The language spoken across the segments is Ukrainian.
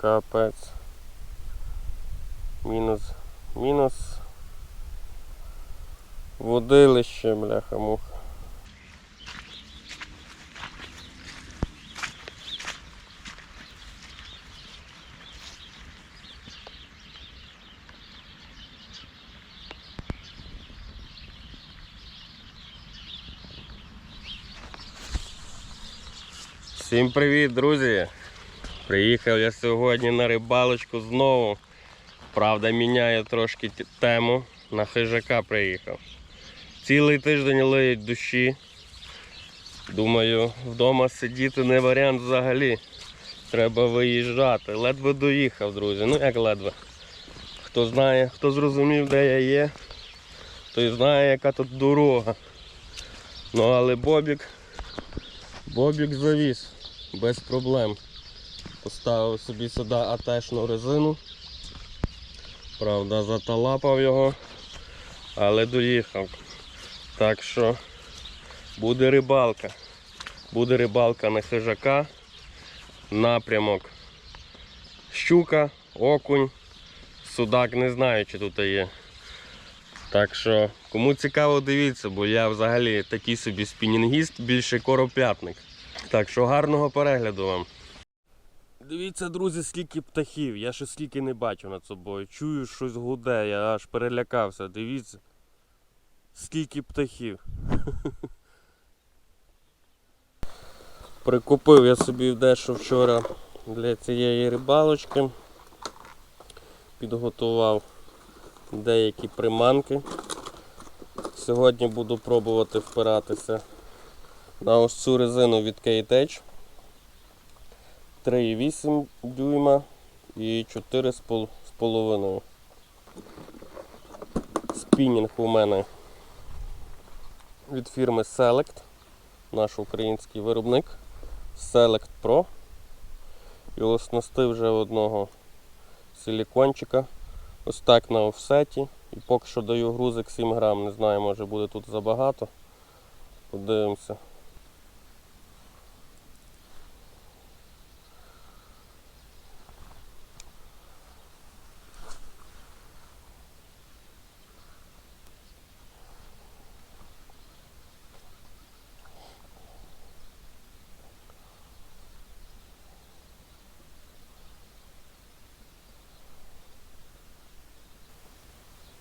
Капець. Мінус. Мінус. Водилище, бляха муха. Всім привіт, друзі! Приїхав я сьогодні на рибалочку знову. Правда, міняю трошки тему. На хижака приїхав. Цілий тиждень лиють душі. Думаю, вдома сидіти не варіант взагалі. Треба виїжджати. Ледве доїхав, друзі. Ну як ледве. Хто знає, хто зрозумів, де я є, той знає, яка тут дорога. Ну але Бобік Бобік завіз без проблем. Поставив собі сюди атешну резину. Правда, заталапав його, але доїхав. Так що буде рибалка. Буде рибалка на хижака. Напрямок. Щука, окунь, судак не знаю, чи тут є. Так що, кому цікаво, дивіться, бо я взагалі такий собі спінінгіст, більше коропятник. Так що гарного перегляду вам. Дивіться, друзі, скільки птахів. Я ще скільки не бачу над собою. Чую, щось гуде, я аж перелякався. Дивіться. Скільки птахів. Прикупив я собі дещо вчора для цієї рибалочки. Підготував деякі приманки. Сьогодні буду пробувати впиратися на ось цю резину від K-Tech 3,8 дюйма і 4,5. Спінінг у мене від фірми Select, наш український виробник Select Pro. І оснастив вже одного силікончика. Ось так на офсеті. І поки що даю грузик 7 грам. Не знаю, може буде тут забагато. Подивимося.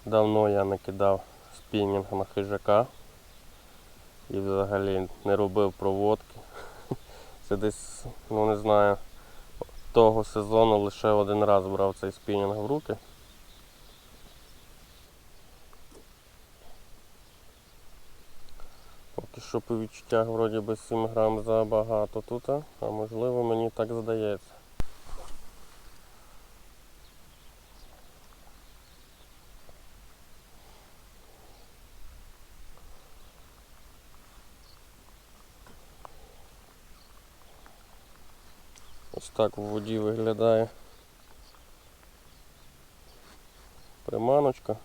Давно я не кидав спінінг на хижака і взагалі не робив проводки. Це десь, ну не знаю, того сезону лише один раз брав цей спінінг в руки. Поки що по відчуттях вроді би 7 грам забагато тут, а можливо мені так здається. Ось так в воді виглядає приманочка.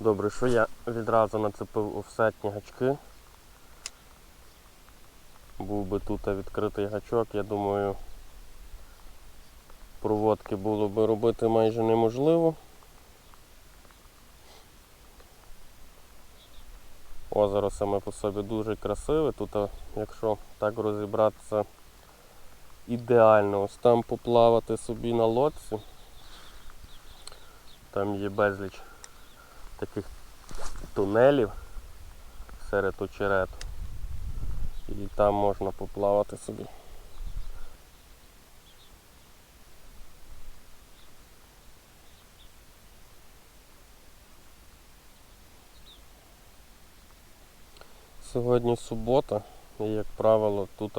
Добре, що я відразу нацепив офсетні гачки. Був би тут відкритий гачок, я думаю, проводки було би робити майже неможливо. Озеро саме по собі дуже красиве. Тут, якщо так розібратися, ідеально ось там поплавати собі на лодці. Там є безліч таких тунелів серед очерету. І там можна поплавати собі. Сьогодні субота, і як правило, тут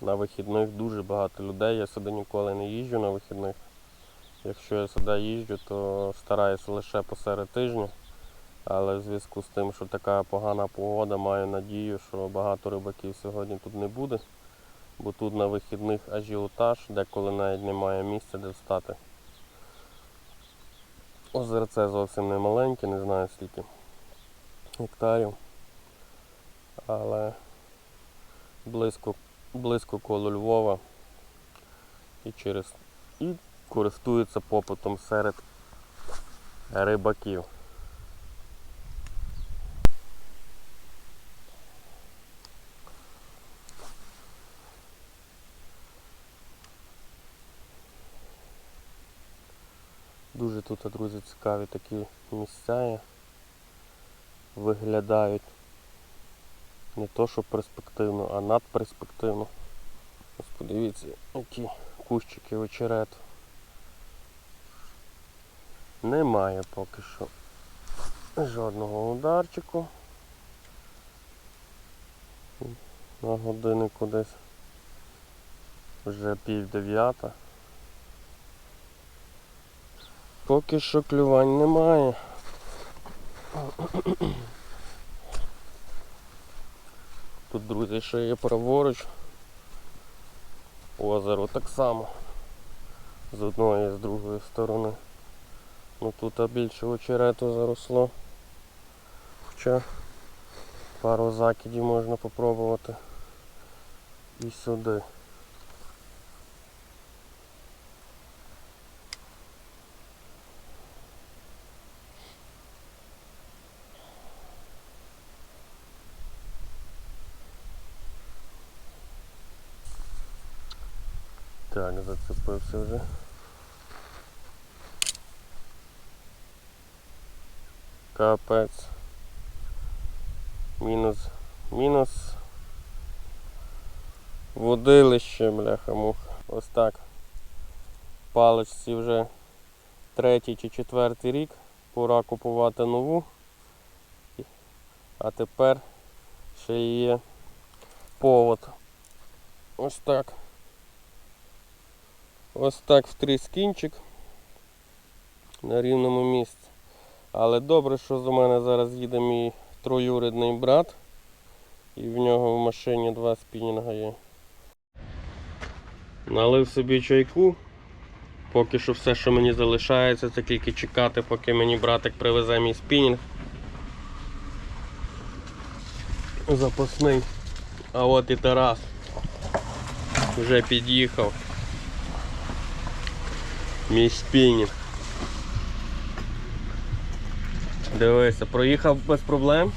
на вихідних дуже багато людей. Я сюди ніколи не їжджу на вихідних. Якщо я сюди їжджу, то стараюся лише посеред тижня. Але в зв'язку з тим, що така погана погода, маю надію, що багато рибаків сьогодні тут не буде, бо тут на вихідних ажіотаж, деколи навіть немає місця, де встати. Озерце зовсім не маленьке, не знаю скільки гектарів, але близько, близько коло Львова і через і користується попитом серед рибаків. Дуже тут, друзі, цікаві такі місця. Виглядають не то, що перспективно, а надперспективно. Ось подивіться, які кущики очерету. Немає поки що жодного ударчику. На годиннику десь вже пів дев'ята. Поки що клювань немає. Тут, друзі, ще є праворуч. Озеро так само. З одної і з другої сторони. Ну тут більше очерету заросло. Хоча пару закидів можна попробувати і сюди. Так, зацепився вже. Капець. Мінус. Мінус. Водилище, бляха-муха. Ось так. Паличці вже третій чи четвертий рік. Пора купувати нову. А тепер ще є повод. Ось так. Ось так втріс кінчик на рівному місці. Але добре, що за мене зараз їде мій троюрідний брат. І в нього в машині два спінінга є. Налив собі чайку. Поки що все, що мені залишається, це тільки чекати, поки мені братик привезе мій спінінг. Запасний. А от і Тарас. Вже під'їхав. Мій спінінг. Дивися, проїхав без проблем.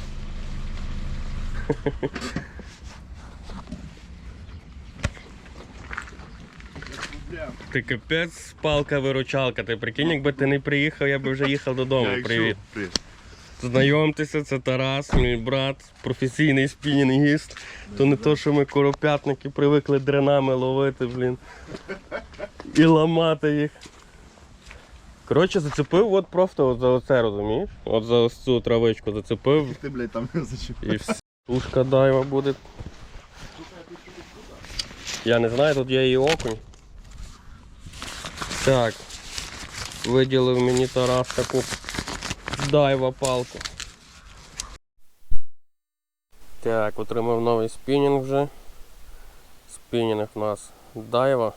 Ти капець палка-виручалка. Ти прикинь, якби ти не приїхав, я би вже їхав додому. Привіт. Знайомтеся, це Тарас, мій брат, професійний спінінгіст. То не то, що ми коропятники привикли дренами ловити, блін. І ламати їх. Коротше, зацепив от просто от за оце, розумієш? От за ось цю травичку зацепив Ти, блядь, там зачепив. і все. Тушка дайва буде. Я не знаю, тут є і окунь. Так. Виділив мені Тарас таку дайва палку. Так, отримав новий спінінг вже. Спінінг у нас дайва.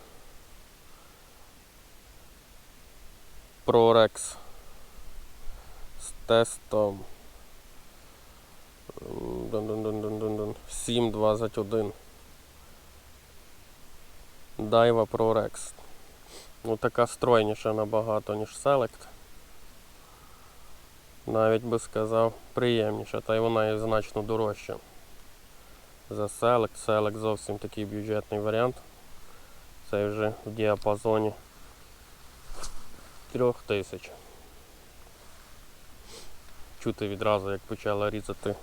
ProRex з тестом Дун-дун-дун-дун-дун-дун. 721. Дайва ProRex. Ну така стройніша набагато, ніж Select. Навіть би сказав приємніша, та й вона є значно дорожча. За Select. Select зовсім такий бюджетний варіант. Це вже в діапазоні 3000. Чути відразу, як почала різати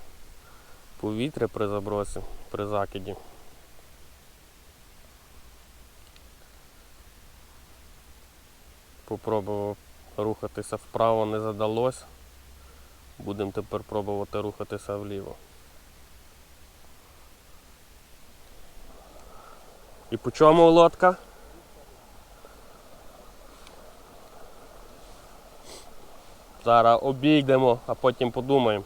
повітря при забросі, при закиді. Попробував рухатися вправо, не задалось. Будемо тепер пробувати рухатися вліво. І по чому лодка? Зараз обійдемо, а потім подумаємо.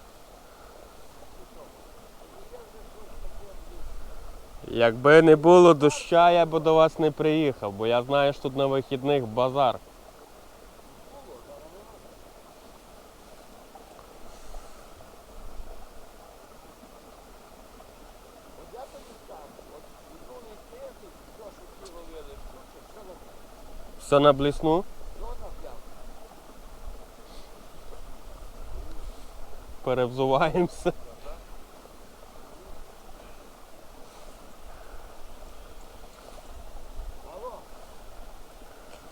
Якби не було доща, я б до вас не приїхав, бо я знаю, що тут на вихідних базар. Все на блісну? Перевзуваємося.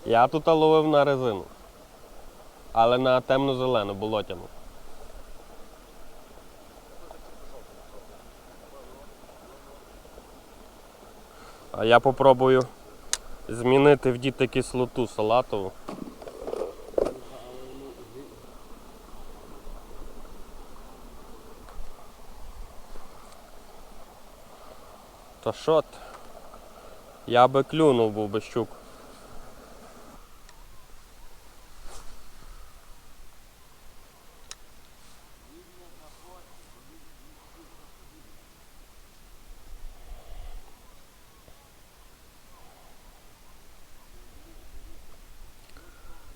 Я тут ловив на резину. Але на темно-зелену, болотяну. А я попробую змінити в діти кислоту салатову. Та що? Я би клюнув був би щук.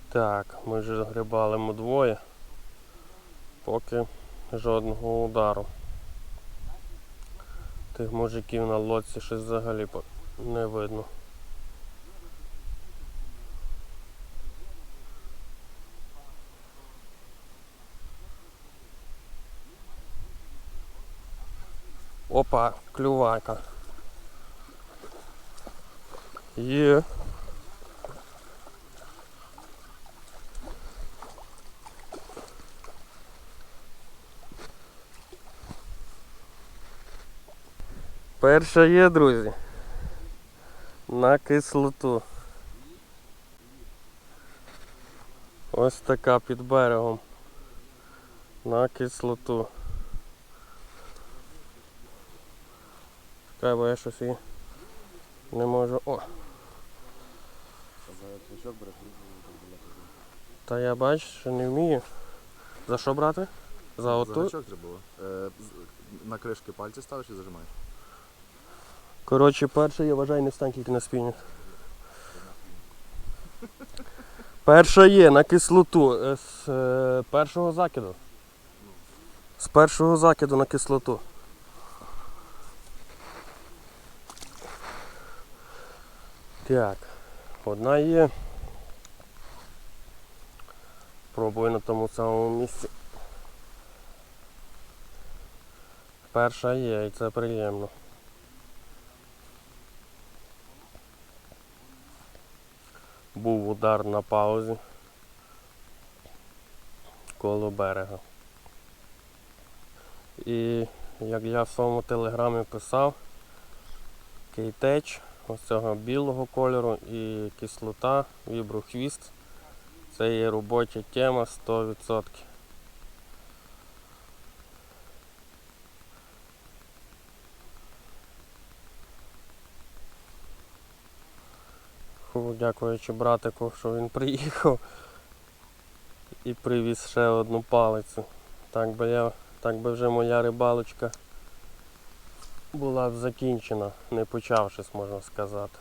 Так, ми вже грибалимо двоє, поки жодного удару. Тих мужиків на лодці щось взагалі не видно. Опа, клювака. Є. Перша є, друзі. На кислоту. Ось така під берегом. На кислоту. Чекай, бо я щось її не можу. О! Та я бачу, що не вмію. За що брати? За оту? треба було. Е, на кришки пальці ставиш і зажимаєш. Коротше, перше, я вважаю, не встань тільки на спінінг. Перша є на кислоту. е, З е, першого закиду. З першого закиду на кислоту. Так, одна є. Пробую на тому самому місці. Перша є і це приємно. Був удар на паузі коло берега. І як я в своєму телеграмі писав, кейтеч ось цього білого кольору і кислота, віброхвіст. Це є робоча тема 100%. Фу, дякуючи братику, що він приїхав і привіз ще одну палицю. Так би я, так би вже моя рибалочка була б закінчена, не почавшись, можна сказати.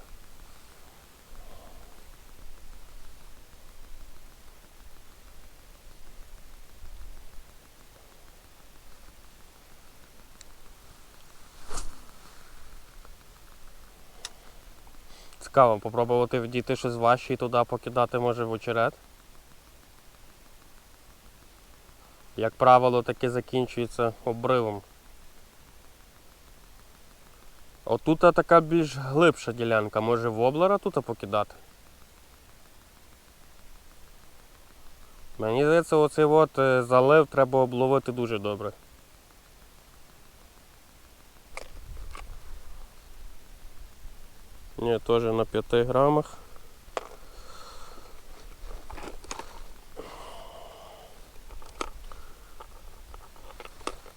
Цікаво, попробувати вдіти щось важче і туди покидати може в очерет. Як правило, таке закінчується обривом. Отут така більш глибша ділянка, може воблера тут покидати. Мені здається, оцей от е, залив треба обловити дуже добре. Ні, теж на 5 грамах.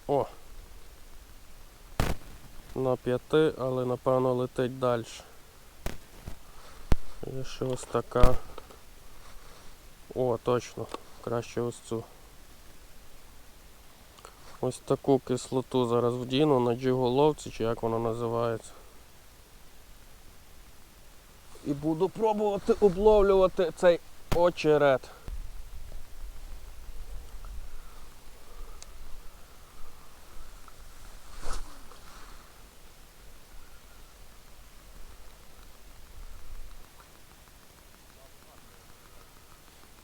О! На 5, але напевно летить далі. Є ще ось така. О, точно. Краще ось цю Ось таку кислоту зараз вдіну на джиголовці, чи як вона називається. І буду пробувати обловлювати цей очерет.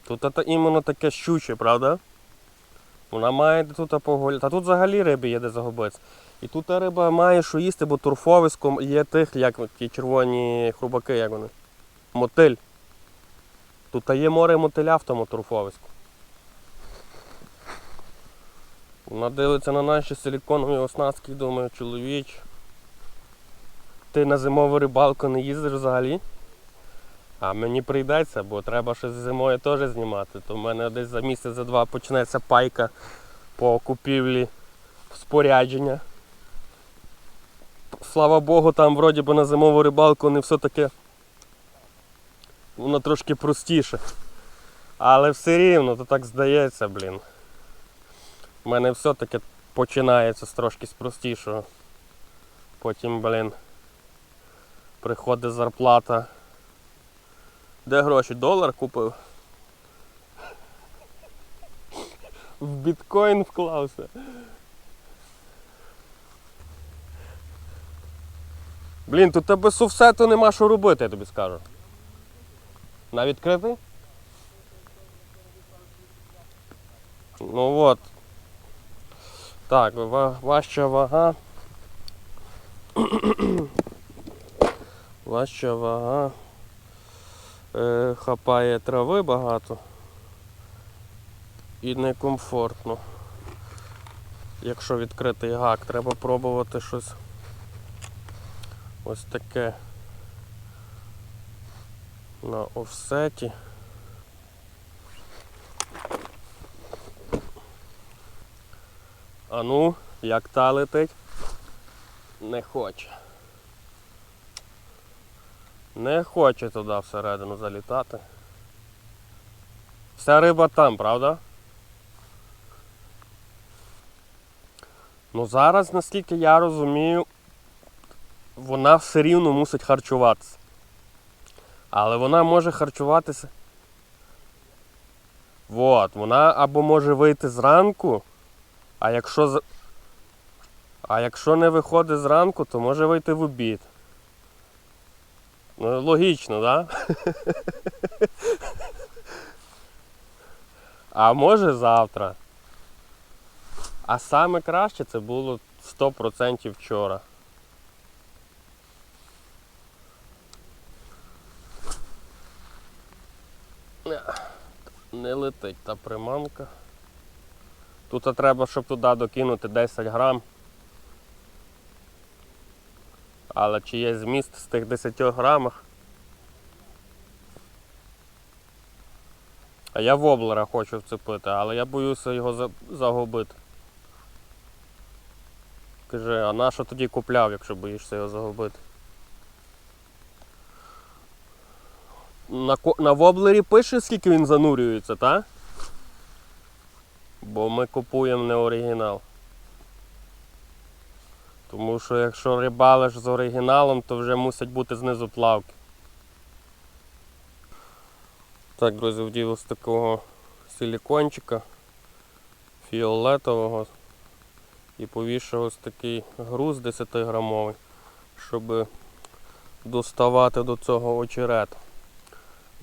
Тут це іменно таке щуче, правда? Вона має тут погуляти. Та тут взагалі риби є де загубитися. І тут та риба має що їсти, бо турфовиськом є тих, як ті червоні хрубаки, як вони. Мотиль. Тут та є море мотиля в тому турфовиську. Вона дивиться на наші силіконові оснастки і думає, чоловіч. Ти на зимову рибалку не їздиш взагалі? А мені прийдеться, бо треба щось зимою теж знімати. То в мене десь за місяць, за два почнеться пайка по купівлі спорядження. Слава Богу, там вроді би на зимову рибалку не все таке. Воно трошки простіше. Але все рівно, то так здається, блін. У мене все-таки починається з трошки з простішого. Потім, блін, приходить зарплата. Де гроші? Долар купив? В біткоін вклався. Блін, тут тебе суфсету нема що робити, я тобі скажу. На відкритий? Ну от. Так, ва- важча вага. важча вага. Е, хапає трави багато і некомфортно. Якщо відкритий гак, треба пробувати щось ось таке на офсеті. А ну, як та летить? Не хоче. Не хоче туди всередину залітати. Вся риба там, правда? Ну зараз, наскільки я розумію, вона все рівно мусить харчуватися. Але вона може харчуватися. Вот, вона або може вийти зранку, а якщо а якщо не виходить зранку, то може вийти в обід. Ну, логічно, так? Да? А може завтра. А саме краще це було 100% вчора. Не, летить та приманка. Тут треба, щоб туди докинути 10 грам. Але чи є зміст з тих 10 грамах? А я воблера хочу вцепити, але я боюся його загубити. Каже, а на що тоді купляв, якщо боїшся його загубити? На, на воблері пише, скільки він занурюється, так? Бо ми купуємо не оригінал. Тому що якщо рибалиш з оригіналом, то вже мусять бути знизу плавки. Так, друзі, вдів ось такого силікончика фіолетового і повішав ось такий груз 10 грамовий, щоб доставати до цього очерету.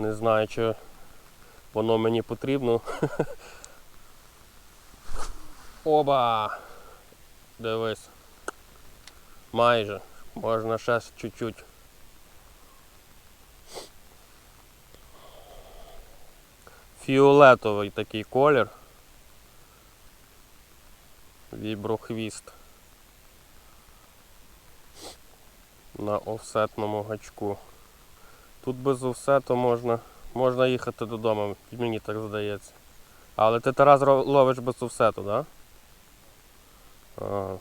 Не знаю, чи воно мені потрібно. Оба! Дивись. Майже. Можна ще чуть-чуть. Фіолетовий такий колір. Віброхвіст. На офсетному гачку. Тут без офсету можна, можна їхати додому, мені так здається. Але ти Тарас ловиш без офсету, так? Да?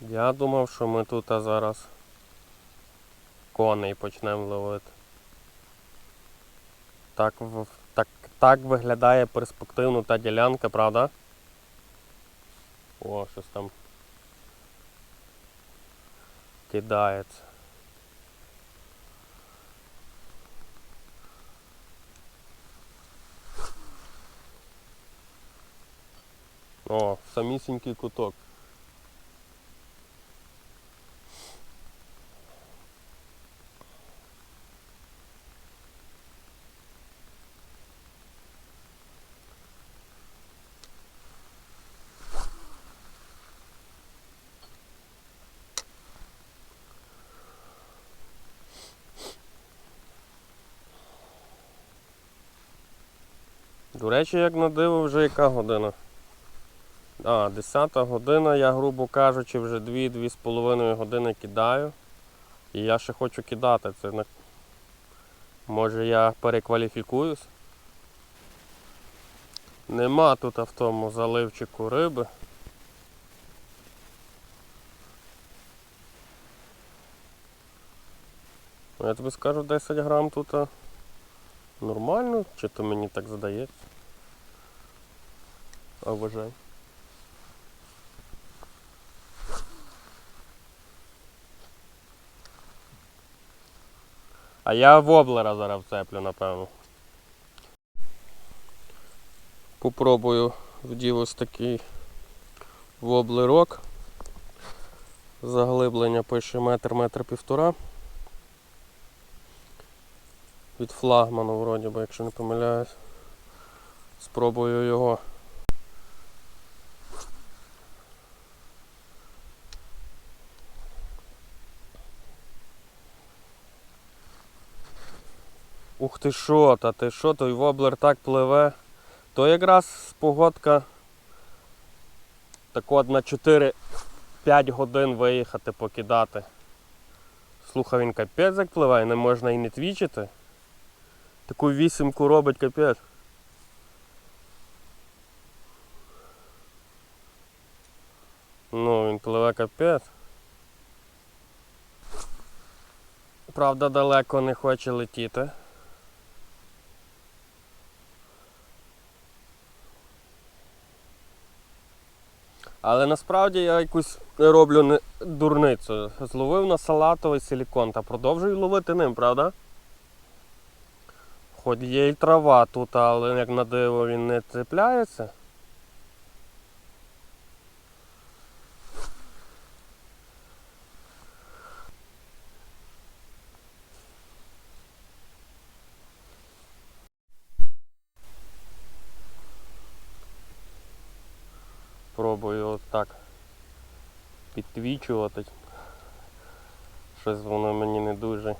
Я думав, що ми тут а зараз коней почнемо ловити. Так, так, так виглядає перспективно та ділянка, правда? О, щось там кидається. О, самісінький куток. До речі, як на диво, вже яка година? А, 10 година, я, грубо кажучи, вже 2-2,5 години кидаю. І я ще хочу кидати. Це на... Може я перекваліфікуюсь? Нема тут в тому заливчику риби. Ну, Я тобі скажу 10 грам тут нормально, чи то мені так здається. А А я воблера зараз вцеплю, напевно. Попробую вдів ось такий воблерок. Заглиблення пише метр, метр півтора. Від флагману, вроді би, якщо не помиляюсь. Спробую його. Ух ти що, та ти що, той воблер так пливе. То якраз погодка так от на 4-5 годин виїхати покидати. Слухай, він капець як пливе, не можна і не твічити. Таку вісімку робить капець. Ну, він пливе капець. Правда, далеко не хоче летіти. Але насправді я якусь роблю дурницю. Зловив на салатовий силікон та продовжую ловити ним, правда? Хоч є і трава тут, але як на диво він не цепляється. Пробую отак підтвічувати. Щось воно мені не дуже.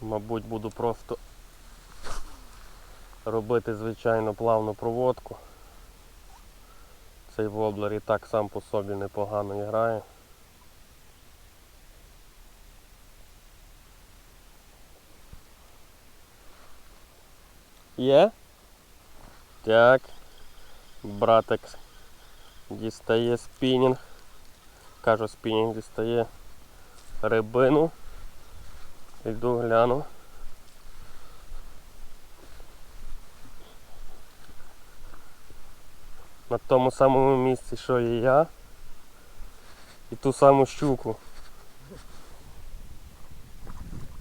Мабуть, буду просто робити звичайно плавну проводку. Цей воблер і так сам по собі непогано грає. Є? Так. Братик дістає спінінг. Кажу, спінінг дістає рибину. Йду гляну. На тому самому місці, що і я. І ту саму щуку.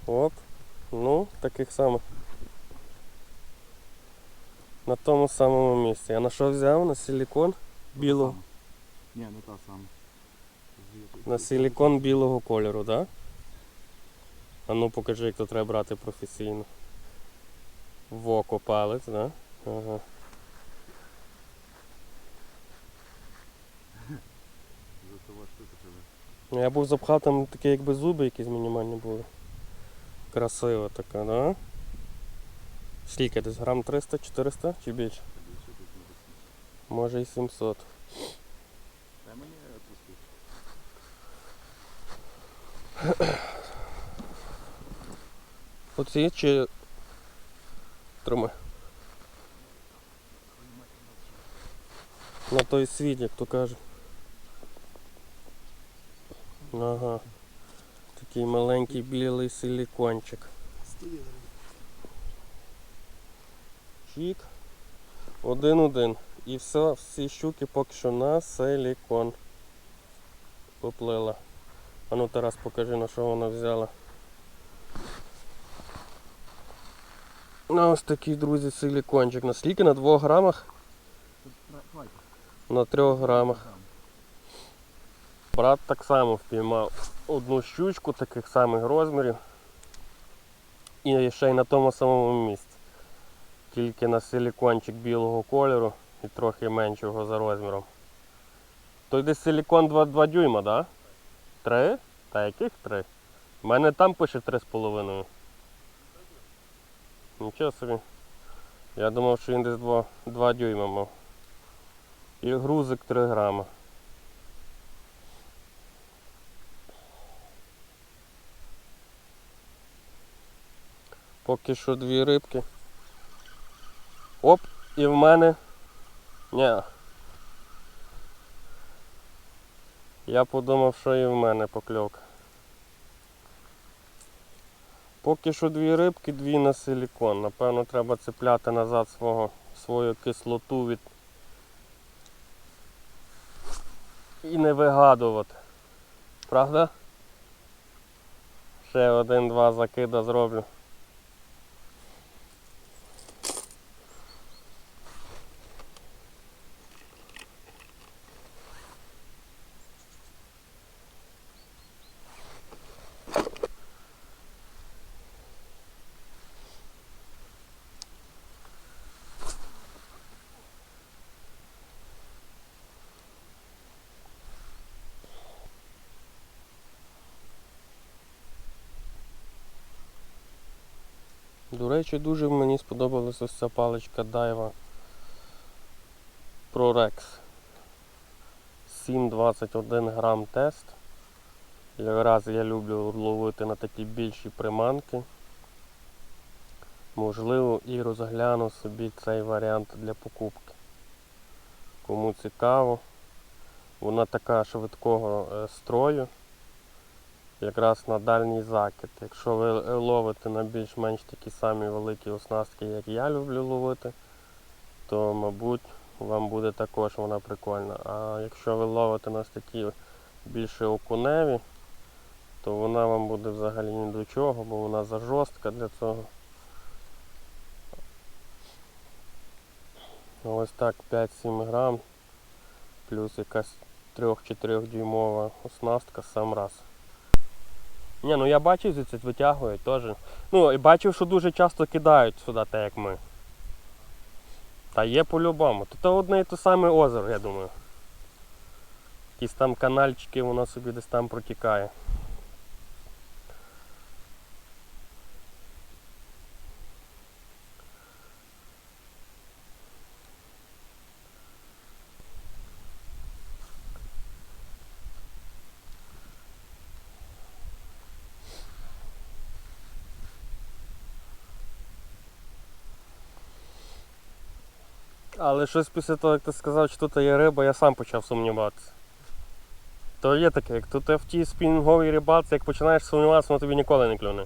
Оп. Ну, таких самих. На тому самому місці. Я на що взяв? На силікон білого. Ні, не та сама. На силікон білого кольору, так? Да? А ну покажи, як то треба брати професійно. В око палець, так? Да? Ага. Ну, Я був запхав там такі якби зуби якісь мінімальні були. Красива така, да? Скільки десь грам 300-400 чи більше? Може і 700. Та мені відпустити. Оці чи тримай. На той світ, як то кажуть. Ага. Такий маленький білий силікончик. Чік. Один-один. І все, всі щуки поки що на силікон. Поплила. А ну Тарас, покажи на що вона взяла. Ну, ось такий, друзі, силікончик. На скільки? На 2 грамах? На 3 грамах. Брат так само впіймав одну щучку таких самих розмірів. І ще й на тому самому місці. Тільки на силікончик білого кольору і трохи меншого за розміром. Той десь силікон 2, 2 дюйма? Да? Три? Та яких три? У мене там пише 3,5. Нічого собі. Я думав, що він десь 2, 2 дюйма мав. І грузик 3 грама. Поки що дві рибки. Оп, і в мене. Ні. Я подумав, що і в мене покльовка. Поки що дві рибки, дві на силікон. Напевно, треба цепляти назад свого, свою кислоту від. І не вигадувати. Правда? Ще один-два закида зроблю. До речі, дуже мені сподобалася ось ця паличка Daiwa ProRex 7,21 грам тест. Якраз я люблю ловити на такі більші приманки. Можливо, і розгляну собі цей варіант для покупки. Кому цікаво, вона така швидкого е, строю якраз на дальній закид. Якщо ви ловите на більш-менш такі самі великі оснастки, як я люблю ловити, то мабуть вам буде також вона прикольна. А якщо ви ловите на такі більше окуневі, то вона вам буде взагалі ні до чого, бо вона зажорстка для цього. Ось так 5-7 грам, плюс якась 3-4 дюймова оснастка сам раз. Ні, ну я бачив, звідси витягують теж. Ну і бачив, що дуже часто кидають сюди, так як ми. Та є по-любому. Тут одне і те саме озеро, я думаю. Якісь там канальчики, воно собі десь там протікає. Але щось після того, як ти сказав, що тут є риба, я сам почав сумніватися. То є таке, як тут в тій спінінговій рибалці, як починаєш сумніватися, воно тобі ніколи не клюне.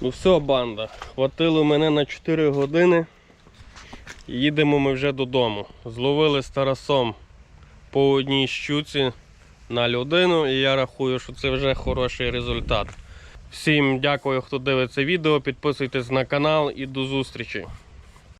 Ну все, банда, хватило мене на 4 години. Їдемо ми вже додому. Зловили з Тарасом по одній щуці на людину, і я рахую, що це вже хороший результат. Всім дякую, хто дивиться відео. Підписуйтесь на канал і до зустрічі.